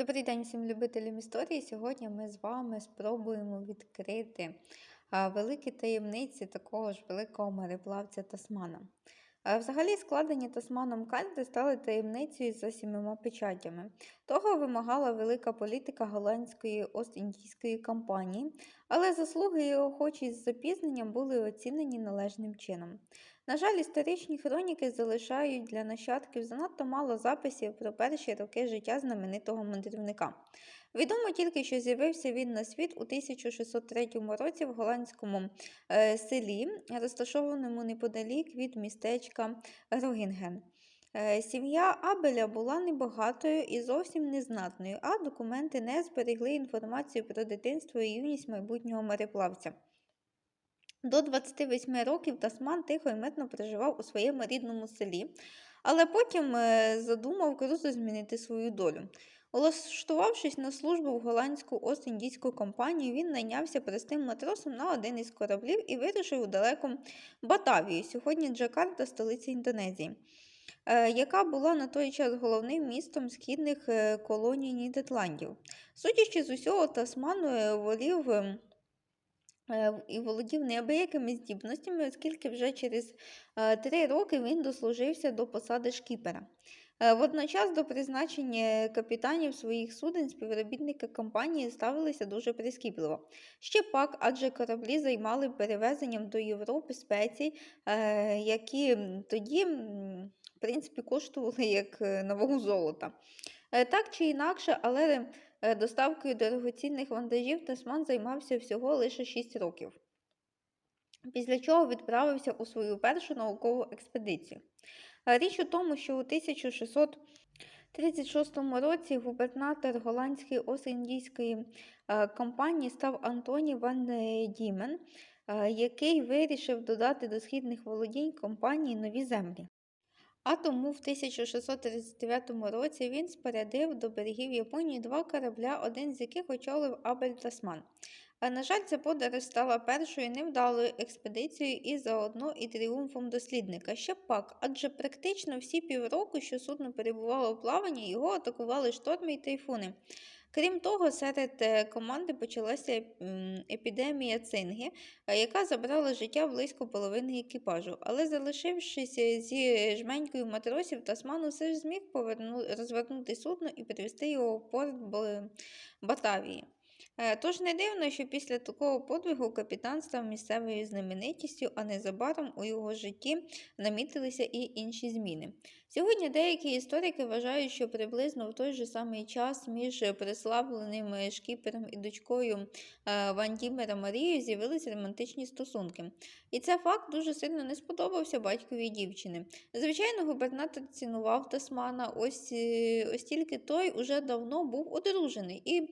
Добрий день всім любителям історії. Сьогодні ми з вами спробуємо відкрити великі таємниці такого ж великого мореплавця Тасмана. Взагалі, складені Тасманом карти стали таємницею за сімома печатями. Того вимагала велика політика голландської Ост-Індійської компанії, але заслуги і охочість з запізненням були оцінені належним чином. На жаль, історичні хроніки залишають для нащадків занадто мало записів про перші роки життя знаменитого мандрівника. Відомо тільки, що з'явився він на світ у 1603 році в голландському е, селі, розташованому неподалік від містечка Рогінген. Е, Сім'я Абеля була небагатою і зовсім незнатною, а документи не зберегли інформацію про дитинство і юність майбутнього мореплавця. До 28 років Тасман тихо і мирно проживав у своєму рідному селі, але потім е, задумав круто змінити свою долю. Улаштувавшись на службу в голландську Ост-Індійську компанію, він найнявся простим матросом на один із кораблів і вирушив у далеку Батавію, сьогодні Джакарта, столиця Індонезії, е, яка була на той час головним містом східних е, колоній Нідерландів. Судячи з усього, Тасман волів. Е, і володів неабиякими здібностями, оскільки вже через е, три роки він дослужився до посади шкіпера. Е, Водночас до призначення капітанів своїх суден співробітники компанії ставилися дуже прискіпливо. Ще пак, адже кораблі займали перевезенням до Європи спецій, які тоді, в принципі, коштували як вагу золота. Так чи інакше, але доставкою дорогоцінних вантажів Тасман займався всього лише 6 років. Після чого відправився у свою першу наукову експедицію. Е, Річ у тому, що у 1636 році губернатор голландської Ост-Індійської е, компанії став Антоні Ван е, Дімен, е, який вирішив додати до східних володінь компанії нові землі. А тому в 1639 році він спорядив до берегів Японії два корабля, один з яких очолив Абель Тасман. А, на жаль, ця подорож стала першою невдалою експедицією і заодно і тріумфом дослідника. Ще пак, адже практично всі півроку, що судно перебувало у плаванні, його атакували шторми й тайфуни. Крім того, серед е, команди почалася епідемія цинги, е, яка забрала життя близько половини екіпажу. Але залишившись е, зі жменькою матросів, Тасман усе ж зміг розвернути судно і привести його в порт Батавії. Е, Тож не дивно, що після такого подвигу капітан став місцевою знаменитістю, а незабаром у його житті намітилися і інші зміни. Сьогодні деякі історики вважають, що приблизно в той же самий час між приславленим е, шкіпером і дочкою е, Вандімера Марією з'явилися романтичні стосунки. І цей факт дуже сильно не сподобався батькові дівчини. Звичайно, губернатор цінував Тасмана, ось, ось тільки той уже давно був одружений. І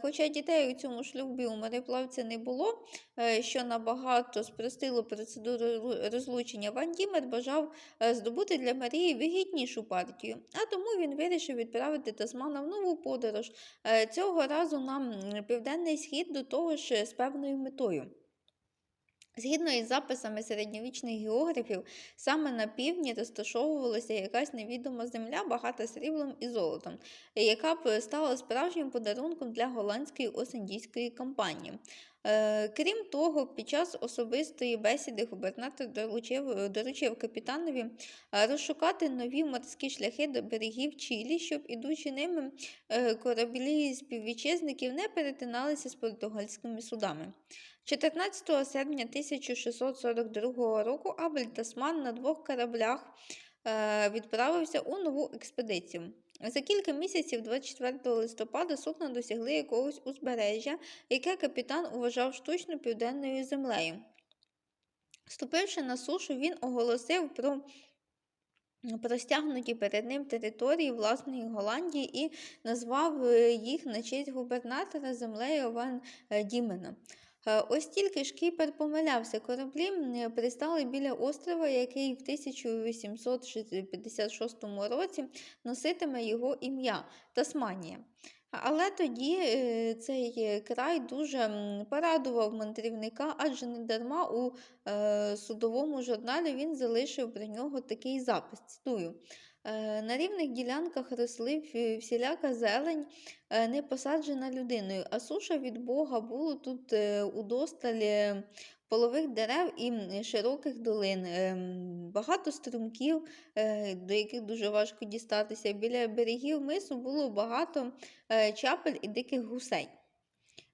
хоча дітей у цьому шлюбі у мореплавця не було, е, що набагато спростило процедуру розлучення, Ван Дімер бажав е, здобути для Марії вигіднішу партію, а тому він вирішив відправити Тасмана в нову подорож. Е, Цього разу на південний схід до того ж з певною метою. Згідно із записами середньовічних географів, саме на півдні розташовувалася якась невідома земля, багата сріблом і золотом, яка б стала справжнім подарунком для голландської осендійської компанії. Е, Крім того, під час особистої бесіди губернатор доручив, доручив капітанові е, розшукати нові морські шляхи до берегів Чилі, щоб, ідучи ними, е, кораблі співвітчизників не перетиналися з португальськими судами. 14 серпня 1642 року Абель Тасман на двох кораблях відправився у нову експедицію. За кілька місяців, 24 листопада, судна досягли якогось узбережжя, яке капітан вважав штучно південною землею. Ступивши на сушу, він оголосив про простягнуті перед ним території власної Голландії і назвав е, їх на честь губернатора землею Ван е, Дімена. Е, Ось тільки шкіпер помилявся. Кораблі пристали біля острова, який в 1856 році носитиме його ім'я Тасманія. Але тоді е, цей край дуже порадував мандрівника, адже не дарма у е, судовому журналі він залишив про нього такий запис. Цитую. Е, На рівних ділянках росли всіляка зелень, е, не посаджена людиною, а суша від Бога було тут е, удосталь полових дерев і широких долин, багато струмків, до яких дуже важко дістатися. Біля берегів мису було багато чапель і диких гусей.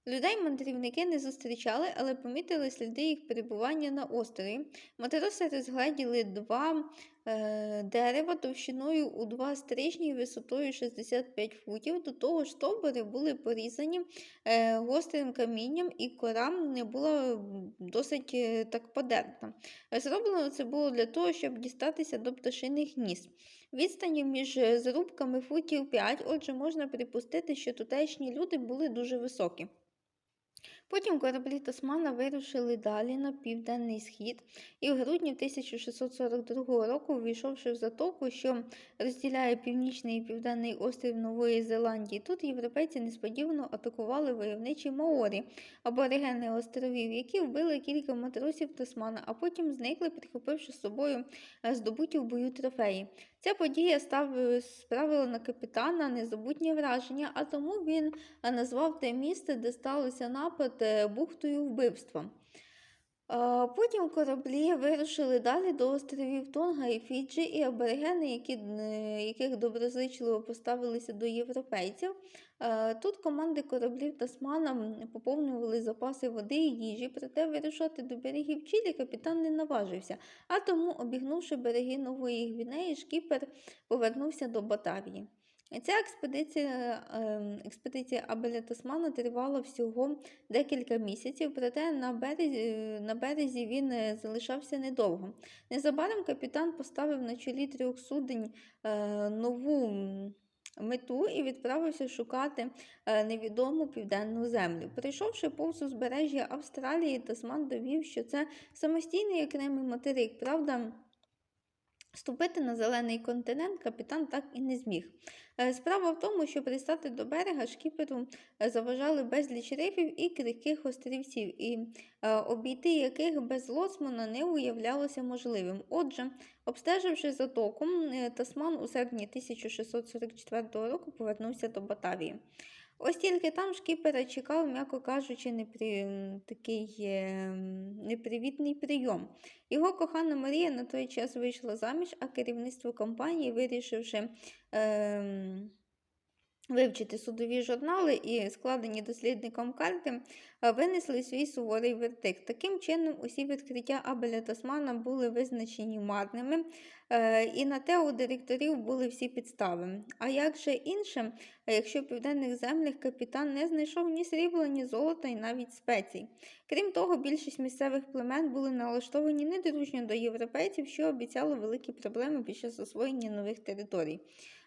Людей мандрівники не зустрічали, але помітили сліди їх перебування на острові. Матроси розгледіли два е, дерева товщиною у два стрижні висотою 65 футів. До того ж, стовбури були порізані е, гострим камінням, і кора не була досить е, так подерта. Зроблено це було для того, щоб дістатися до пташиних гнізд. Відстані між зарубками футів 5, отже, можна припустити, що тутешні люди були дуже високі. Потім кораблі Тасмана вирушили далі на південний схід, і в грудні 1642 року, увійшовши в затоку, що розділяє північний і південний острів Нової Зеландії, тут європейці несподівано атакували войовничі Маорі, аборигени островів, які вбили кілька матросів Тасмана, а потім зникли, прихопивши з собою е, здобуті в бою трофеї. Ця подія справила на капітана незабутнє враження, а тому він назвав те місце, де сталося напад е, бухтою вбивства. Потім кораблі вирушили далі до островів Тонга і Фіджі, і аборигени, які, е, яких доброзичливо поставилися до європейців. Тут команди кораблів Тасмана поповнювали запаси води і їжі, проте вирушати до берегів Чилі капітан не наважився, а тому, обігнувши береги Нової Гвінеї, шкіпер повернувся до Батавії. Ця експедиція, ем, експедиція Абеля Тасмана тривала всього декілька місяців, проте на березі, на березі він е, залишався недовго. Незабаром капітан поставив на чолі трьох судень е, нову мету і відправився шукати е, невідому південну землю. Прийшовши повз узбережжя Австралії, Тасман довів, що це самостійний окремий материк. Правда, Ступити на зелений континент капітан так і не зміг. Е, Справа в тому, що пристати до берега шкіперу е, заважали безліч рифів і крихких острівців, і е, обійти яких без лоцмана не уявлялося можливим. Отже, обстеживши затоку, е, Тасман у серпні 1644 року повернувся до Батавії. Ось тільки там шкіпера чекав, м'яко кажучи, непри... такий е, непривітний прийом. Його кохана Марія на той час вийшла заміж, а керівництво компанії, вирішивши ем, вивчити судові журнали і складені дослідником карти, винесли свій суворий вердикт. Таким чином, усі відкриття Абеля Тасмана були визначені марними, е, і на те у директорів були всі підстави. А як же інше, е, якщо в південних землях капітан не знайшов ні срібла, ні золота і навіть спецій? Крім того, більшість місцевих племен були налаштовані недружньо до європейців, що обіцяло великі проблеми під час освоєння нових територій.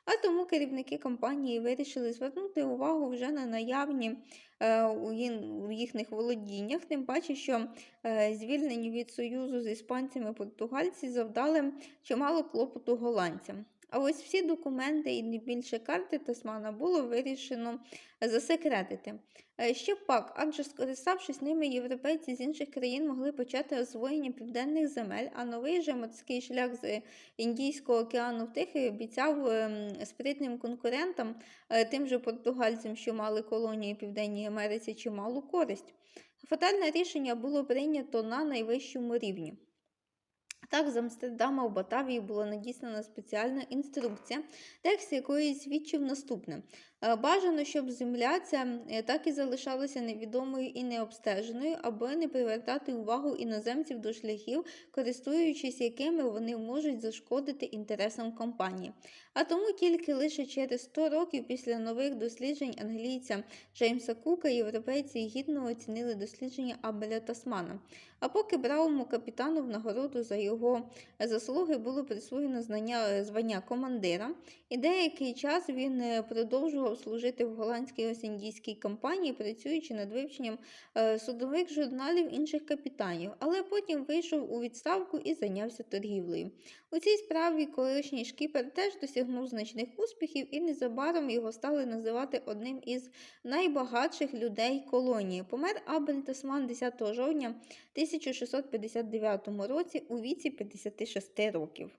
А тому керівники компанії вирішили звернути увагу вже на наявні е, у їхніх володіннях, тим паче, що е, звільнені від союзу з іспанцями португальці завдали чимало клопоту голландцям. А ось всі документи і більше карти Тасмана було вирішено засекретити. Е, Ще пак, адже скориставшись ними, європейці з інших країн могли почати освоєння південних земель, а новий же морський шлях з Індійського океану в Тихий обіцяв ем, спритним конкурентам, е, тим же португальцям, що мали колонії в Південній Америці, чималу користь. Фатальне рішення було прийнято на найвищому рівні. Так, з Амстердама в Батавії була надіслана спеціальна інструкція, текст якої свідчив наступне. Е, Бажано, щоб земля ця е, так і залишалася невідомою і необстеженою, аби не привертати увагу іноземців до шляхів, користуючись якими вони можуть зашкодити інтересам компанії. А тому тільки лише через 100 років після нових досліджень англійця Джеймса Кука європейці гідно оцінили дослідження Абеля Тасмана. А поки бравому капітану в нагороду за його заслуги було присвоєно знання, е, звання командира, і деякий час він е, продовжував служити в голландській Ось-Індійській компанії, працюючи над вивченням е, судових журналів інших капітанів, але потім вийшов у відставку і зайнявся торгівлею. У цій справі колишній шкіпер теж досягнув значних успіхів, і незабаром його стали називати одним із найбагатших людей колонії. Помер Абель Тасман 10 жовтня 1659 році у віці 56 років.